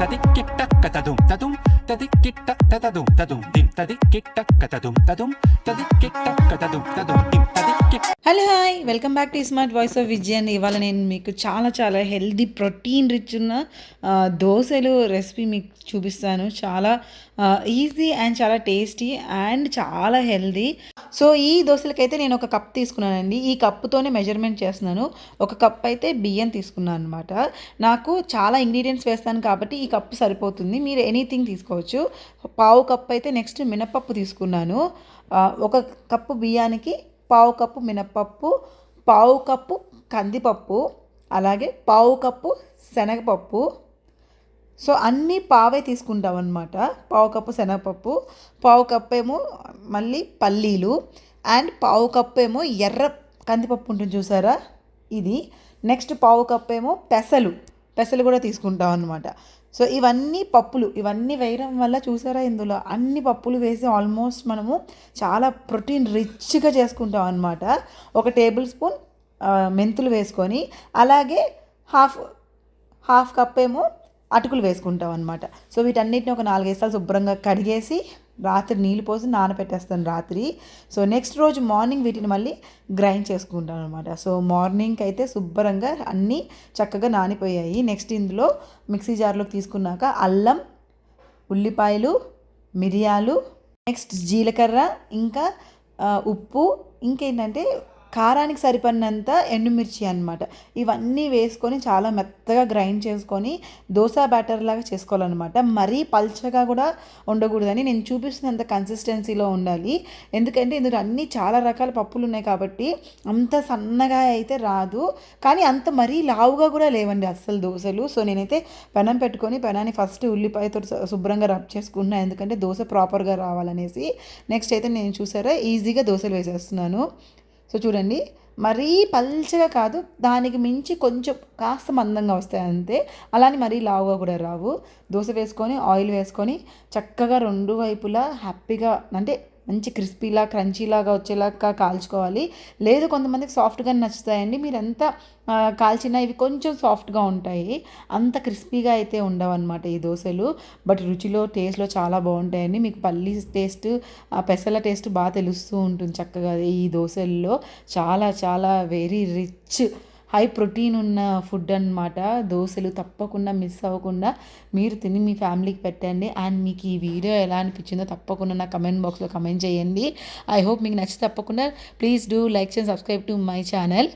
తదిక్కిట్టక్క తదుం తదుం తదిక్కిట్ట తదదుం తదుం దిం తదిక్కిట్టక్క తదుం తదుం తదిక్కిట్టక్క తదుం తదుం దిం తదిక్కి hello hi welcome back to smart voice of Vijayan అండి ఇవాళ నేను మీకు చాలా చాలా హెల్దీ ప్రోటీన్ రిచ్ ఉన్న దోశలు రెసిపీ మీకు చూపిస్తాను. చాలా ఈజీ అండ్ చాలా టేస్టీ అండ్ చాలా హెల్దీ సో ఈ దోశలకైతే నేను ఒక కప్ తీసుకున్నానండి. ఈ కప్పుతోనే మెజర్మెంట్ చేస్తున్నాను. ఒక కప్ అయితే బియ్యం తీసుకున్నాను అనమాట నాకు చాలా ఇంగ్రీడియంట్స్ వేస్తాను కాబట్టి ఈ కప్పు సరిపోతుంది. మీరు ఎనీథింగ్ తీసుకోవచ్చు. పావు కప్పు అయితే నెక్స్ట్ మినపప్పు తీసుకున్నాను. ఒక కప్పు బియ్యానికి పావు కప్పు మినపప్పు పావు కప్పు కందిపప్పు అలాగే పావు కప్పు శనగపప్పు సో అన్నీ పావే తీసుకుంటాం అనమాట పావు కప్పు శనగపప్పు పావు కప్పు ఏమో మళ్ళీ పల్లీలు అండ్ పావు కప్పు ఏమో ఎర్ర కందిపప్పు ఉంటుంది చూసారా? ఇది. నెక్స్ట్ పావు కప్పు ఏమో పెసలు. పెసలు కూడా తీసుకుంటాం అనమాట సో ఇవన్నీ పప్పులు. ఇవన్నీ వేయడం వల్ల చూసారా ఇందులో? అన్ని పప్పులు వేసి ఆల్మోస్ట్ మనము చాలా ప్రోటీన్ రిచ్గా చేసుకుంటాం అనమాట ఒక టేబుల్ స్పూన్ మెంతులు వేసుకొని అలాగే హాఫ్ హాఫ్ కప్ ఏమో అటుకులు వేసుకుంటాం అనమాట సో వీటన్నిటిని ఒక నాలుగైదు సార్లు శుభ్రంగా కడిగేసి రాత్రి నీళ్ళు పోసి నానబెట్టేస్తాను రాత్రి. సో నెక్స్ట్ రోజు మార్నింగ్ వీటిని మళ్ళీ గ్రైండ్ చేసుకుంటాను అనమాట సో మార్నింగ్కి అయితే శుభ్రంగా అన్నీ చక్కగా నానిపోయాయి. నెక్స్ట్ ఇందులో మిక్సీ జార్లోకి తీసుకున్నాక అల్లం ఉల్లిపాయలు మిరియాలు నెక్స్ట్ జీలకర్ర ఇంకా ఉప్పు ఇంకేంటంటే కారానికి సరిపడినంత ఎండుమిర్చి అన్నమాట. ఇవన్నీ వేసుకొని చాలా మెత్తగా గ్రైండ్ చేసుకొని దోశ బ్యాటర్ లాగా చేసుకోవాలన్నమాట. మరీ పల్చగా కూడా ఉండకూడదని నేను చూపిస్తున్నంత కన్సిస్టెన్సీలో ఉండాలి. ఎందుకంటే ఇందులో అన్ని చాలా రకాల పప్పులు ఉన్నాయి కాబట్టి అంత సన్నగా అయితే రాదు. కానీ అంత మరీ లావుగా కూడా లేవండి అస్సలు దోశలు. సో నేనైతే పెనం పెట్టుకొని పెనాన్ని ఫస్ట్ ఉల్లిపాయతో శుభ్రంగా రబ్ చేసుకున్నాను ఎందుకంటే దోశ ప్రాపర్గా రావాలనేసి. నెక్స్ట్ అయితే నేను చూసారా ఈజీగా దోశలు వేసేస్తున్నాను. సో చూడండి మరీ పల్చగా కాదు దానికి మించి కొంచెం కాస్త మందంగా వస్తాయి అంతే. అలానే మరీ లావుగా కూడా రావు. దోశ వేసుకొని ఆయిల్ వేసుకొని చక్కగా రెండు వైపులా హ్యాపీగా అంటే మంచి క్రిస్పీలా క్రంచీలాగా వచ్చేలాగా కాల్చుకోవాలి. లేదు కొంతమందికి సాఫ్ట్గా నచ్చుతాయండి. మీరు ఎంత కాల్చినా ఇవి కొంచెం సాఫ్ట్గా ఉంటాయి. అంత క్రిస్పీగా అయితే ఉండవు అనమాట ఈ దోశలు. బట్ రుచిలో టేస్ట్లో చాలా బాగుంటాయండి. మీకు పల్లి టేస్ట్ ఆ పెసల టేస్ట్ బాగా తెలుస్తూ ఉంటుంది చక్కగా ఈ దోశల్లో. చాలా చాలా వెరీ రిచ్ హై ప్రోటీన్ ఉన్న ఫుడ్ అన్నమాట. దోశలు తప్పకుండా మిస్ అవ్వకుండా మీరు తిని మీ ఫ్యామిలీకి పెట్టండి. అండ్ మీకు ఈ వీడియో ఎలా అనిపించిందో తప్పకుండా నా కమెంట్ బాక్స్లో కమెంట్ చేయండి. ఐ హోప్ మీకు నచ్చి తప్పకుండా please do like and subscribe to my channel